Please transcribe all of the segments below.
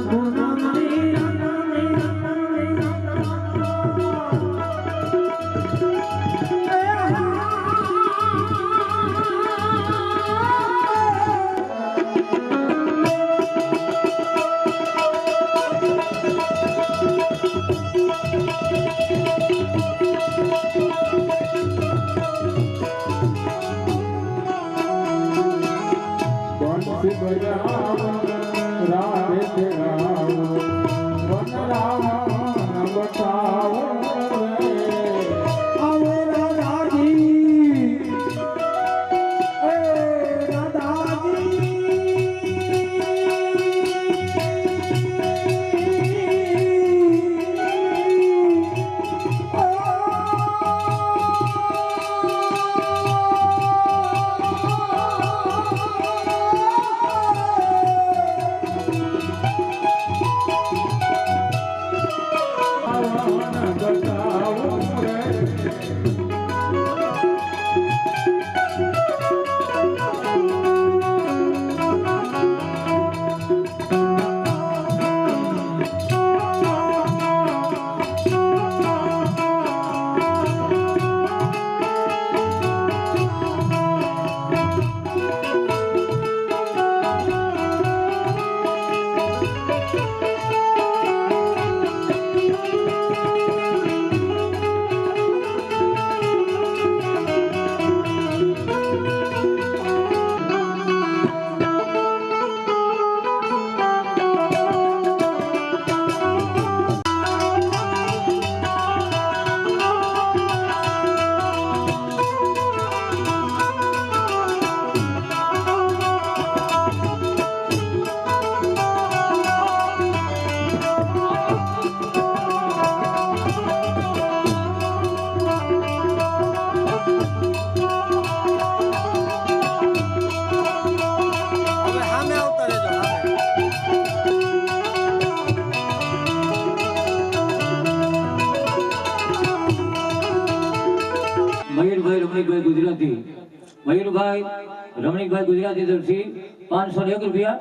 બંસી પાંચસો એક રૂપિયા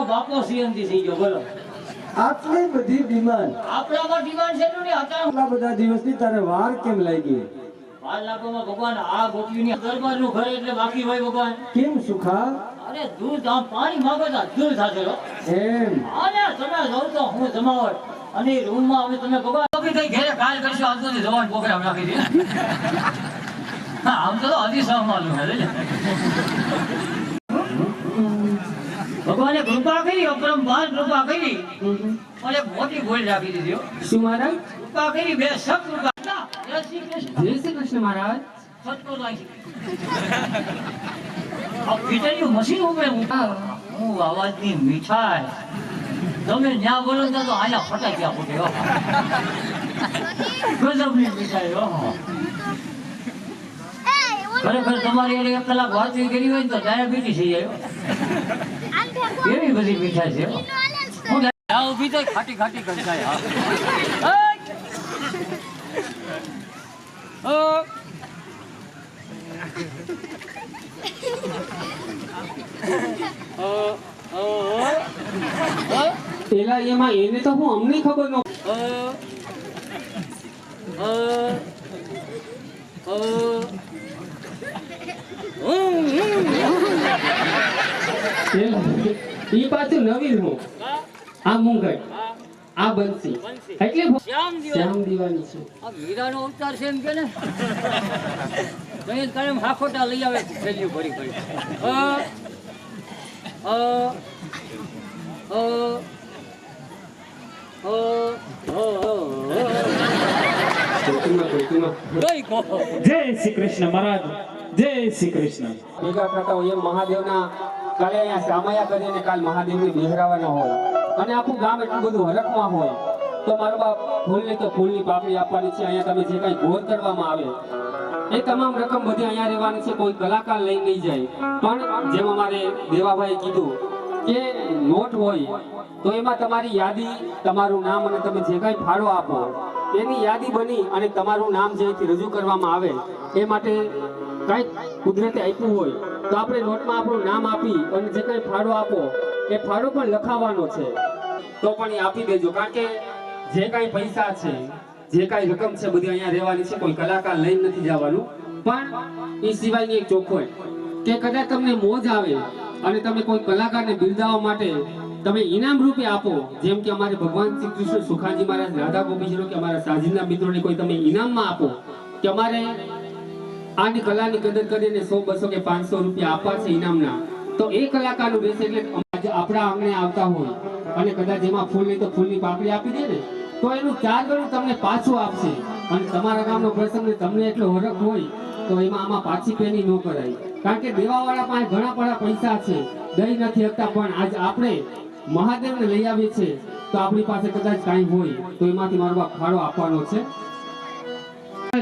આખે બાપો સીએમજી થઈ ગયો બોલો. આટલી બધી ડિમાન્ડ. આપણામાં ડિમાન્ડ છે ને આટલા બધા દિવસની તારે વાર કેમ લાગી? બાર લાખોમાં ભગવાન આ ગોપીની દરબારનું ઘર એટલે બાકી હોય ભગવાન. કેમ સુખા? અરે દૂધ આમ પાણી માંગો તો દૂધ થશે રો એમ. અને તમે રહો તો હું જમાવટ. અને રૂમમાં હવે તમે ભગવાન કઈ કઈ ઘેરે કાલ કરશો આજ સુધી જવાન પ્રોગ્રામ રાખી દે હા આમ તો હજી સહ માલુમ હે. ભગવાને કૃપા કરી અપરંપાર કૃપા કરી. અને મોટી ભોળ રાખી દીધી હો. શું મહારાજ કૃપા કરી બે સબ કૃપા. જય શ્રી કૃષ્ણ. જય શ્રી કૃષ્ણ મહારાજ. સતકો લાગી. આ મશીન ઉભે હું. હું અવાજની મીઠાઈ. તમે ન્યા બોલો તો આયા ફટાક્યા ફૂટે હો. ગજબની મીઠાઈ હો. ખરેખર તમારી પેલા એક કલાક વાત કરી હોય તો ડાયાબિટીસ થઈ જાય હો. એવી બધી મીઠા છે? ઊભી થઈ ખાટી ખાટી કરી જાય પેલા એમાં એને તો હું અમને ખબર ન ઈ પાછું હું. આ મુંગટ આ બંસી. એટલે ભ- શ્યામ દિવસ શ્યામ દીવાની છે. આ હીરાનો અવતાર છે એમ કે ને? કઈ કાયમ હાખોટા લઈ આવે થેલીઓ ભરી ભરી. અ અ અ અ જય શ્રી કૃષ્ણ મહારાજ જય શ્રી કૃષ્ણ ભેગા થતા હોય એમ મહાદેવના કાલે અહીંયા સામાયા કરીને કાલ મહાદેવને બિહરાવાના હોય અને આખું ગામ એટલું બધું હરખમાં હોય તો મારો બાપ ફૂલને તો ફૂલની પાપડી આપવાની છે. અહીંયા તમે જે કાંઈ ગોળ કરવામાં આવે એ તમામ રકમ બધી અહીંયા રહેવાની છે. કોઈ કલાકાર લઈ નહીં જાય. પણ જેમ અમારે દેવાભાઈ કીધું કે નોટ હોય તો એમાં તમારી યાદી તમારું નામ અને તમે જે કાંઈ ફાળો આપો એની યાદી બની અને તમારું નામ જે રજૂ કરવામાં આવે, એ માટે કાંઈક કુદરતે આપ્યું હોય, તો આપણે નોટમાં આપણું નામ આપી અને જે કાંઈ ફાળો આપો, એ ફાળો પણ લખાવવાનો છે. તો પણ એ આપી દેજો, કારણ કે જે કાંઈ પૈસા છે, જે કાંઈ રકમ છે, બધી અહીંયા રહેવાની છે, કોઈ કલાકાર લઈને નથી જવાનું. પણ એ સિવાયની એક ચોખ્ખોઈ કે કદાચ તમને મોજ આવે અને તમે કોઈ કલાકારને બિરદાવવા માટે તમે ઇનામ રૂપે આપો, જેમ કે અમારે ભગવાન શ્રી કૃષ્ણ સુખાજી મહારાજ રાધા ગોપીજીનો કે અમારા સાજીના મિત્રોને કોઈ તમે ઇનામમાં આપો, કે અમારે આની કલાની કદર કરીને સો, બસો કે પાંચસો રૂપિયા આપવા છે ઇનામના, તો એ કલાકારનું બેસે એટલે આપણા આંગણે આવતા હોય. અને કદાચ એમાં ફૂલ નહીં તો ફૂલની પાપડી આપી દે ને, તો એનું ચાર ગણું તમને પાછું આપશે. અને તમારા ગામનો પ્રસંગ તમને એટલો હરખ હોય, તો એમાં આમાં પાછી પેની ન કરાય. કારણ કે દેવાવાળા પાસે ઘણા બધા પૈસા છે દઈ નથી શકતા પણ આજ આપણે મહાદેવને લઈ આવીએ છીએ. તો આપણી પાસે કદાચ કાંઈ હોય તો એમાંથી મારો બાપ ફાળો આપવાનો છે.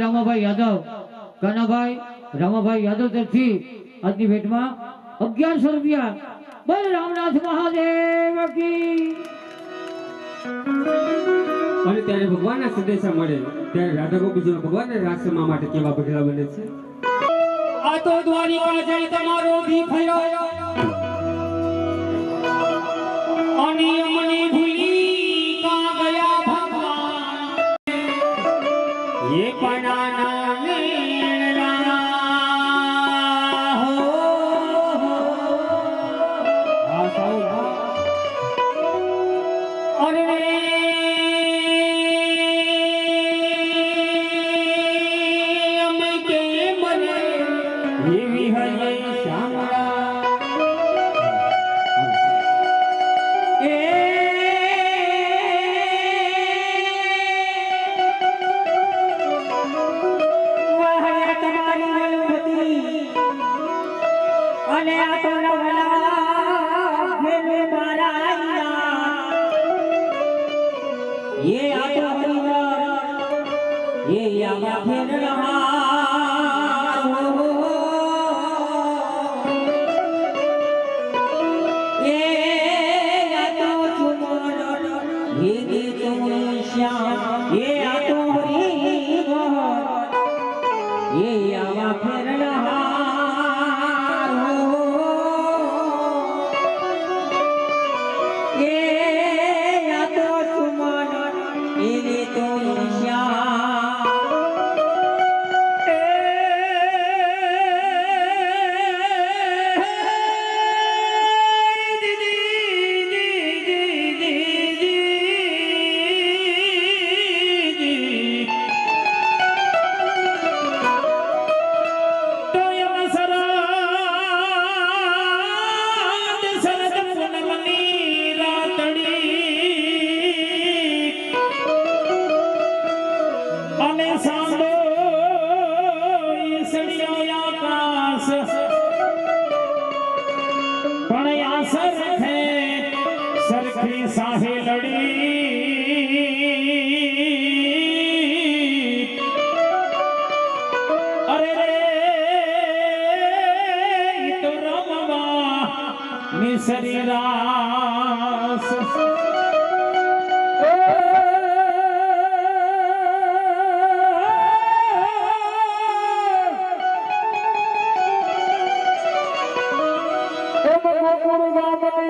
રમાભાઈ યાદવ કનાભાઈ રમાભાઈ યાદવ તરફથી આજની ભેટમાં અગિયારસો રૂપિયા. બોલ રામનાથ મહાદેવ કી. અને ત્યારે ભગવાનના સંદેશા મળે ત્યારે રાધા ગોપીજીનો ભગવાન રાસમાં માટે કેવા પગલા બને છે? આ તો દ્વારિકા જાય તમારો દી થયો અને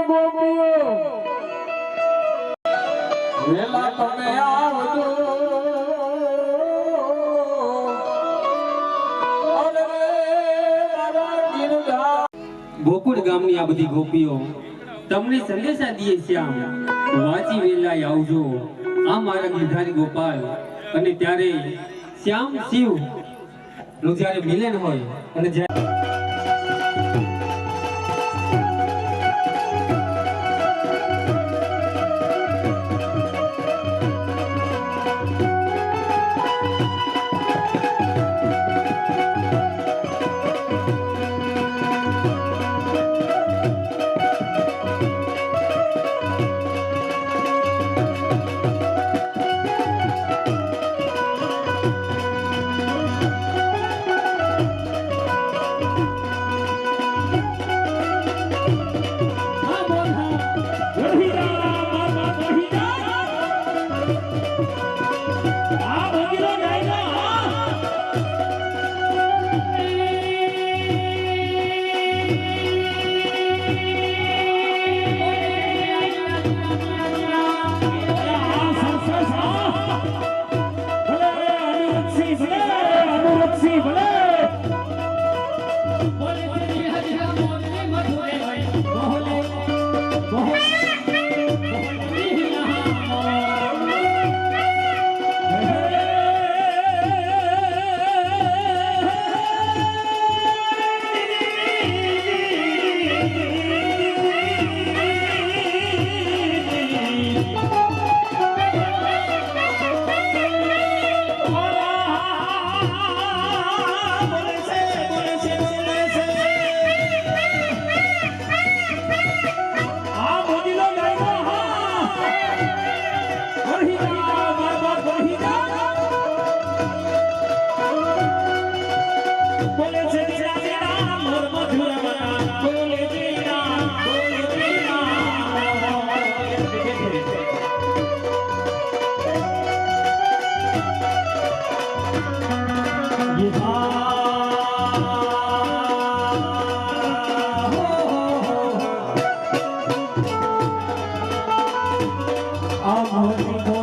ગોપીઓ વેલા તમે ગામની આ બધી ગોપીઓ તમને સંદેશા દે શ્યામ, વાંચી વેલાય આવજો. આ મારા ગિરધારી ગોપાલ અને ત્યારે શ્યામ શિવનું જ્યારે મિલન હોય અને જ્યારે Oh,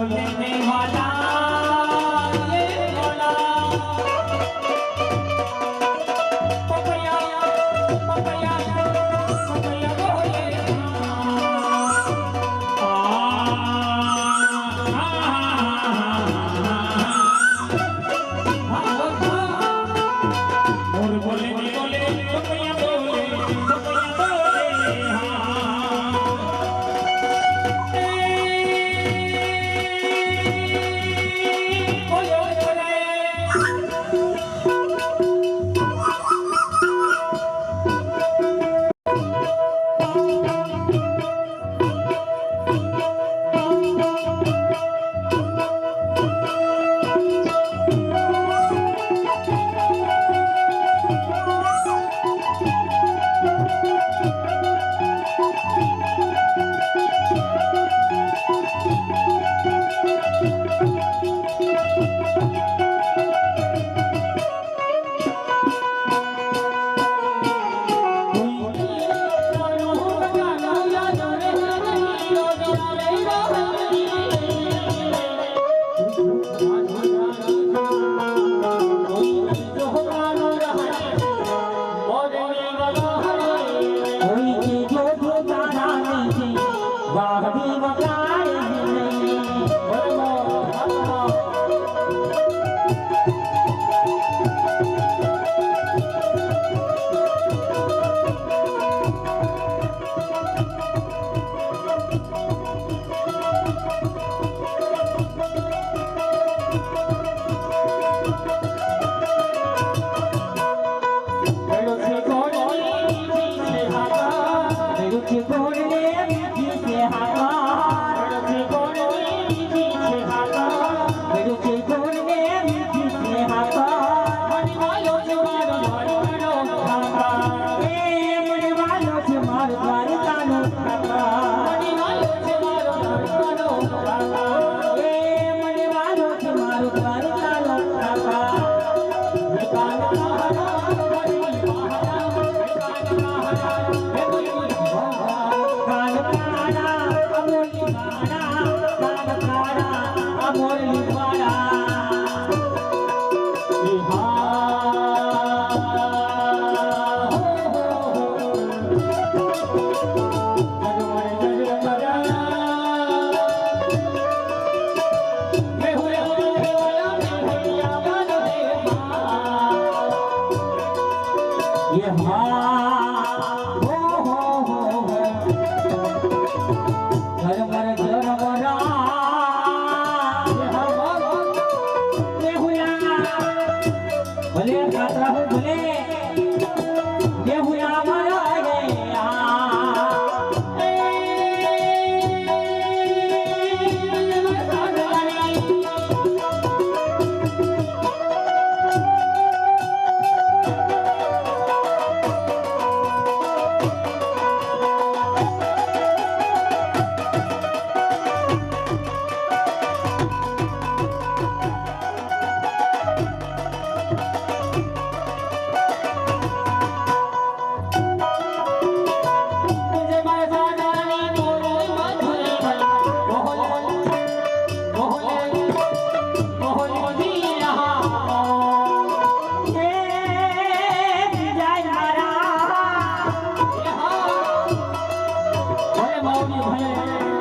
Música